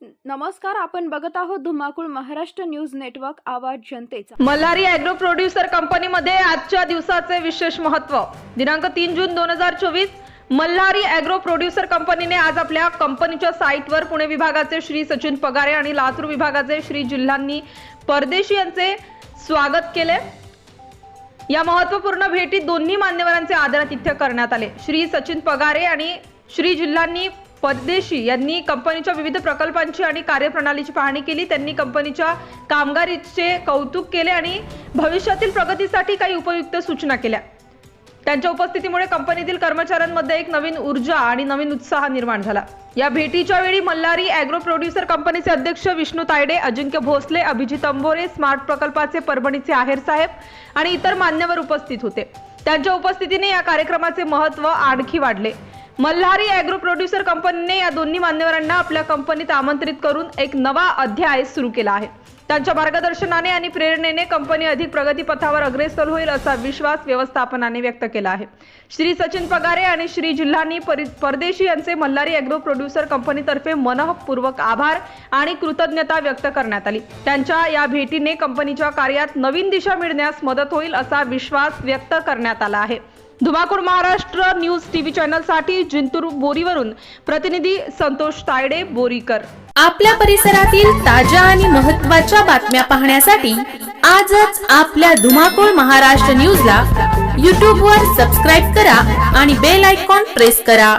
नमस्कार आपण बघत आहोत धुमाकूळ महाराष्ट्र न्यूज नेटवर्क आवाज जनतेचा. मल्हारी अॅग्रो प्रोड्युसर कंपनीमध्ये आजच्या दिवसाचे विशेष महत्त्व दिनांक तीन जून दोन हजार चोवीस मल्हारी अॅग्रो प्रोड्युसर कंपनीने आज आपल्या कंपनीच्या साईटवर पुणे विभागाचे श्री सचिन पगारे आणि लातूर विभागाचे श्री जिल्हांनी परदेशी यांचे स्वागत केले. या महत्त्वपूर्ण भेटीत दोन्ही मान्यवरांचे आदरातिथ्य करण्यात आले. श्री सचिन पगारे आणि श्री जिल्हांनी परदेशी यांनी कंपनीच्या विविध प्रकल्पांची आणि कार्यप्रणालीची पाहणी केली. त्यांनी कंपनीच्या कामगारीचे कौतुक केले आणि भविष्यातील प्रगतीसाठी काही उपयुक्त सूचना केल्या. त्यांच्या उपस्थितीमुळे कंपनीतील कर्मचाऱ्यांमध्ये एक नवीन ऊर्जा आणि नवीन उत्साह निर्माण झाला. या भेटीच्या वेळी मल्हारी अॅग्रो प्रोड्युसर कंपनीचे अध्यक्ष विष्णू तायडे अजिंक्य भोसले अभिजित अंबोरे स्मार्ट प्रकल्पाचे परभणीचे आहेर साहेब आणि इतर मान्यवर उपस्थित होते. त्यांच्या उपस्थितीने या कार्यक्रमाचे महत्त्व आणखी वाढले. मल्हारी अॅग्रो प्रोड्युसर कंपनीने या दोन्ही मान्यवरांना आपल्या कंपनीत आमंत्रित करून एक नवा अध्याय सुरू केला आहे. त्यांच्या मार्गदर्शनाने आणि प्रेरणेने कंपनी अधिक प्रगतीपथावर अग्रेसर होईल असा विश्वास व्यवस्थापनाने व्यक्त केला आहे. श्री सचिन पगारे आणि श्री जिल्हानी परदेशी यांचे मल्हारी अॅग्रो प्रोड्युसर कंपनीतर्फे मनःपूर्वक आभार आणि कृतज्ञता व्यक्त करण्यात आली. त्यांच्या या भेटीने कंपनीच्या कार्यात नवीन दिशा मिळण्यास मदत होईल असा विश्वास व्यक्त करण्यात आला आहे. धुमाकूळ महाराष्ट्र न्यूज टीव्ही चॅनलसाठी जिंतूर बोरीवरून प्रतिनिधी संतोष तायडे बोरीकर. आपल्या परिसरातील ताज्या आणि महत्त्वाच्या बातम्या पाहण्यासाठी आजच आपल्या धुमाकूळ महाराष्ट्र न्यूजला यूट्यूबवर सबस्क्राईब करा आणि बेल आयकॉन प्रेस करा.